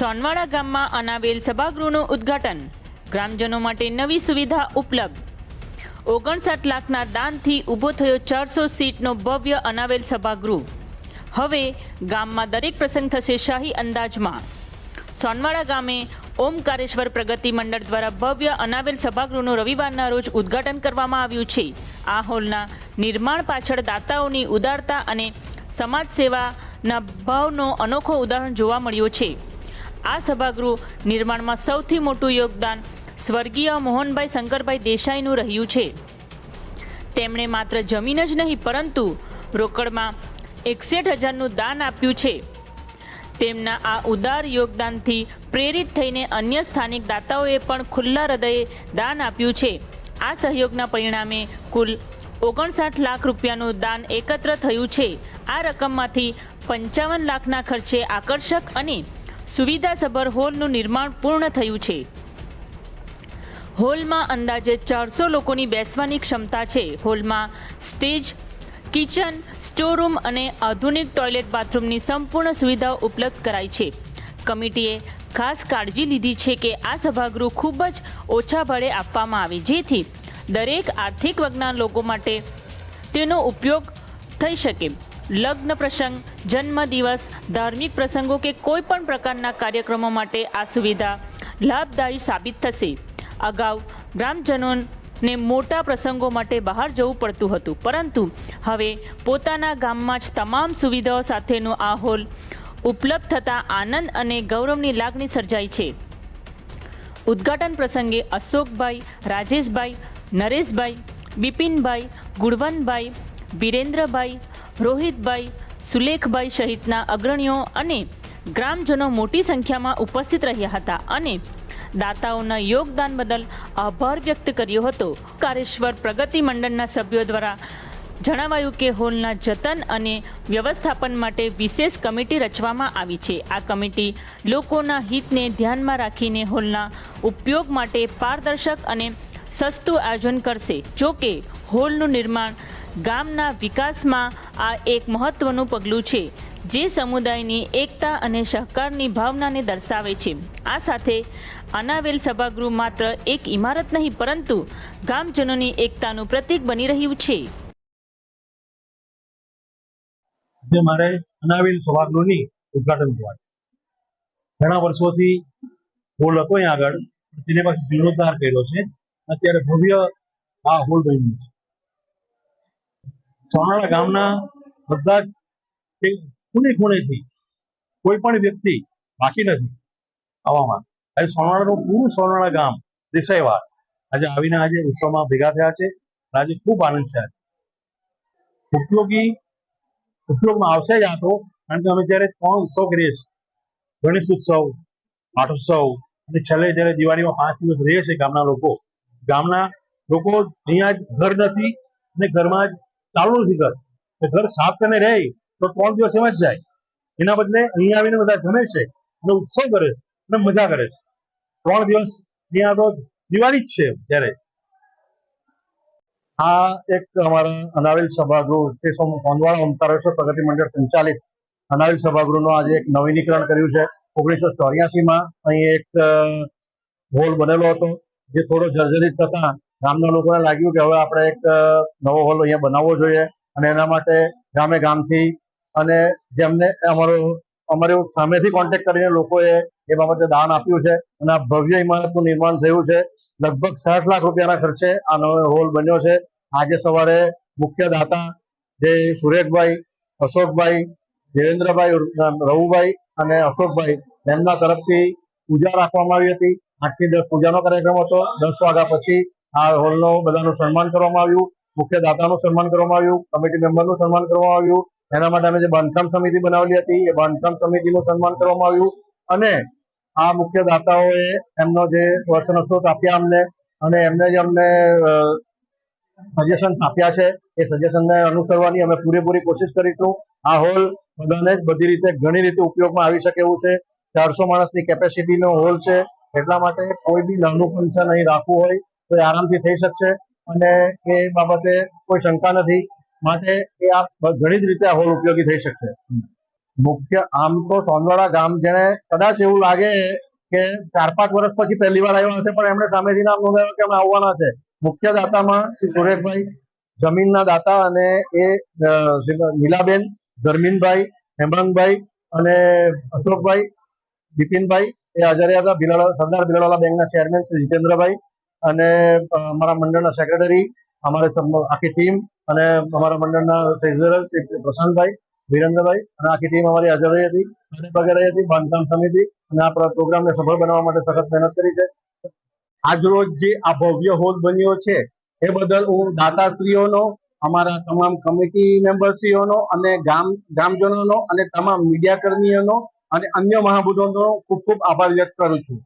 સોનવાડા ગામમાં અનાવેલ સભાગૃહનું ઉદ્ઘાટન. ગ્રામજનો માટે નવી સુવિધા ઉપલબ્ધ. ઓગણસાઠ લાખના દાનથી ઊભો થયો ચારસો સીટનો ભવ્ય અનાવેલ સભાગૃહ. હવે ગામમાં દરેક પ્રસંગ થશે શાહી અંદાજમાં. સોનવાડા ગામે ઓમકારેશ્વર પ્રગતિ મંડળ દ્વારા ભવ્ય અનાવેલ સભાગૃહનું રવિવારના રોજ ઉદ્ઘાટન કરવામાં આવ્યું છે. આ હોલના નિર્માણ પાછળ દાતાઓની ઉદારતા અને સમાજ સેવાના ભાવનો અનોખો ઉદાહરણ જોવા મળ્યો છે. આ સભાગૃહ નિર્માણમાં સૌથી મોટું યોગદાન સ્વર્ગીય મોહનભાઈ શંકરભાઈ દેસાઈનું રહ્યું છે. તેમણે માત્ર જમીન જ નહીં, પરંતુ રોકડમાં એકસઠ હજારનું દાન આપ્યું છે. તેમના આ ઉદાર યોગદાનથી પ્રેરિત થઈને અન્ય સ્થાનિક દાતાઓએ પણ ખુલ્લા હૃદયે દાન આપ્યું છે. આ સહયોગના પરિણામે કુલ ઓગણસાઠ લાખ રૂપિયાનું દાન એકત્ર થયું છે. આ રકમમાંથી પંચાવન લાખના ખર્ચે આકર્ષક અને સુવિધાસભર હોલનું નિર્માણ પૂર્ણ થયું છે. હોલમાં અંદાજે ચારસો લોકોની બેસવાની ક્ષમતા છે. હોલમાં સ્ટેજ, કિચન સ્ટોરૂમ અને આધુનિક ટોયલેટ બાથરૂમની સંપૂર્ણ સુવિધાઓ ઉપલબ્ધ કરાઈ છે. કમિટીએ ખાસ કાળજી લીધી છે કે આ સભાગૃહ ખૂબ જ ઓછા ભાડે આપવામાં આવે, જેથી દરેક આર્થિક વર્ગના લોકો માટે તેનો ઉપયોગ થઈ શકે. લગ્ન પ્રસંગ જન્મદિવસ, ધાર્મિક પ્રસંગો કે કોઈ પણ પ્રકારના કાર્યક્રમો માટે આ સુવિધા લાભદાયી સાબિત થશે. અગાઉ ગ્રામજનોને મોટા પ્રસંગો માટે બહાર જવું પડતું હતું, પરંતુ હવે પોતાના ગામમાં જ તમામ સુવિધાઓ સાથેનો આ હોલ ઉપલબ્ધ થતાં આનંદ અને ગૌરવની લાગણી સર્જાઈ છે. ઉદ્ઘાટન પ્રસંગે અશોકભાઈ, રાજેશભાઈ, નરેશભાઈ, બિપિનભાઈ, ગુણવંતભાઈ, વિરેન્દ્રભાઈ, રોહિતભાઈ સુલેખભાઈ સહિતના અગ્રણીઓ અને ગ્રામજનો મોટી સંખ્યામાં ઉપસ્થિત રહ્યા હતા અને દાતાઓના યોગદાન બદલ આભાર વ્યક્ત કર્યો હતો. કારેશ્વર પ્રગતિ મંડળના સભ્યો દ્વારા જણાવાયું કે હોલના જતન અને વ્યવસ્થાપન માટે વિશેષ કમિટી રચવામાં આવી છે. આ કમિટી લોકોના હિતને ધ્યાનમાં રાખીને હોલના ઉપયોગ માટે પારદર્શક અને સસ્તું આયોજન કરશે. જો કે હોલનું નિર્માણ ગામના વિકાસમાં આ એક મહત્વનું પગલું છે, જે સમુદાયની એકતા અને સહકારની ભાવનાને દર્શાવે છે. આ સાથે અનાવેલ સભાગૃહ માત્ર એક ઇમારત નહીં, પરંતુ ગામજનોની એકતાનું પ્રતીક બની રહ્યું છે. મારે અનાવેલ સભાગૃહની ઉદઘાટન કરવાનું. ઘણા વર્ષોથી હોલ હતો અહીં આગળ તેને પાછું જીર્ણોદ્ધાર કર્યો છે. અત્યારે ભવ્ય આ હોલ બન્યું છે. સોનાળા ગામના બધા જ ખૂણે ખૂણેથી કોઈ પણ વ્યક્તિ બાકી નથી આવવામાં આજે સોનાળાનું પૂરું સોનાળા ગામ દેસાઈવાર આજે આવીને આજે ઉત્સવમાં ભેગા થયા છે. આજે ખૂબ આનંદ છે. ઉપયોગી, ઉપયોગમાં આવશે જ આ તો, કારણ કે અમે જ્યારે ત્રણ ઉત્સવ કરીએ છીએ, ગણેશ ઉત્સવ, પાઠોત્સવ, અને છેલ્લે જ્યારે દિવાળીમાં પાંચ દિવસ રહીએ છીએ ગામના લોકો ગામના લોકો અહીંયા જ ઘર નથી અને ઘરમાં જ ચાલુ નથી ઘર. ઘર સાફ કરીને રહે તો ત્રણ દિવસ એમાં જ જાય. એના બદલે અહીંયા આવીને બધા જમે છે અને ઉત્સવ કરે છે અને મજા કરે છે. ત્રણ દિવસ ત્યાં તો દિવાળી જ છે ત્યારે આ એક અમારા અનાવિલ સભાગૃહ શ્રી સોનવાળા ઓમકારેશ્વર પ્રગતિ મંડળ સંચાલિત. અનાવિલ સભાગૃહનું આજે એક નવીનીકરણ કર્યું છે. ઓગણીસો ચોર્યાસીમાં અહીં એક હોલ બનેલો હતો, જે થોડો જર્જરિત થતા ગામના લોકોને લાગ્યું કે હવે આપણે એક નવો હોલ અહીંયા બનાવવો જોઈએ અને એના માટે ગામે ગામથી અને જેમને અમારો, અમારું સામેથી કોન્ટેક્ટ કરીને લોકોએ એ બાબતે દાન આપ્યું છે અને આ ભવ્ય ઇમારતનું નિર્માણ થયું છે. લગભગ સાઠ લાખ રૂપિયાના ખર્ચે આ નવો હોલ બન્યો છે. આજે સવારે મુખ્ય દાતા જે સુરેશભાઈ, અશોકભાઈ, દેવેન્દ્રભાઈ રવુભાઈ અને અશોકભાઈ, એમના તરફથી પૂજા રાખવામાં આવી હતી. આઠથી દસ પૂજાનો કાર્યક્રમ હતો. દસ વાગ્યા પછી આ હોલનો બધાનું સન્માન કરવામાં આવ્યું. મુખ્ય દાતાનું સન્માન કરવામાં આવ્યું. કમિટી મેમ્બરનું સન્માન કરવામાં આવ્યું. એના માટે અમે જે બાંધકામ સમિતિ બનાવેલી હતી, એ બાંધકામ સમિતિનું સન્માન કરવામાં આવ્યું. અને આ મુખ્ય દાતાઓએ એમનો જે વચન સ્ત્રોત આપ્યા અમને અને એમને જે અમને સજેશન્સ આપ્યા છે. એ સજેશનને અનુસરવાની અમે પૂરેપૂરી કોશિશ કરીશું. આ હોલ બધાને બધી રીતે ઘણી રીતે ઉપયોગમાં આવી શકે એવું છે. ચારસો માણસની કેપેસિટીનો હોલ છે. એટલા માટે કોઈ બી નાનું ફંક્શન અહીં રાખવું હોય તો એ આરામથી થઈ શકશે અને એ બાબતે કોઈ શંકા નથી. માટે એ આ ઘણી જ રીતે આ હોલ ઉપયોગી થઈ શકશે. મુખ્ય આમ તો સોનવાડા ગામ જેને કદાચ એવું લાગે કે ચાર પાંચ વર્ષ પછી પહેલી વાર આવ્યા હશે, પણ એમણે સામેથી નામ નોંધાવ્યું કે અમે આવવાના છે. મુખ્ય દાતામાં શ્રી સુરેશભાઈ જમીનના દાતા અને એ નીલાબેન, ધર્મીનભાઈ હેમાંગભાઈ અને અશોકભાઈ, બિપિનભાઈ એ હાજર હતા. સરદાર બિલાડવાલા બેંકના ચેરમેન શ્રી જીતેન્દ્રભાઈ અને અમારા મંડળના સેક્રેટરી અમારે આખી ટીમ અને અમારા મંડળના ટ્રેઝરર શ્રી પ્રશાંતભાઈ, વિરેન્દ્રભાઈ અને આખી ટીમ અમારી હાજર રહી હતી. અને પગે હતી બાંધકામ સમિતિ અને આ પ્રોગ્રામને સફળ બનાવવા માટે સખત મહેનત કરી છે. આજરોજ જે આ ભવ્ય હોલ બન્યો છે, એ બદલ હું દાતાશ્રીઓનો, અમારા તમામ કમિટી મેમ્બરશ્રીઓનો અને ગામ, ગામજનોનો અને તમામ મીડિયા કર્મીઓનો અને અન્ય મહાબુદ્ધોનો ખૂબ ખૂબ આભાર વ્યક્ત કરું છું.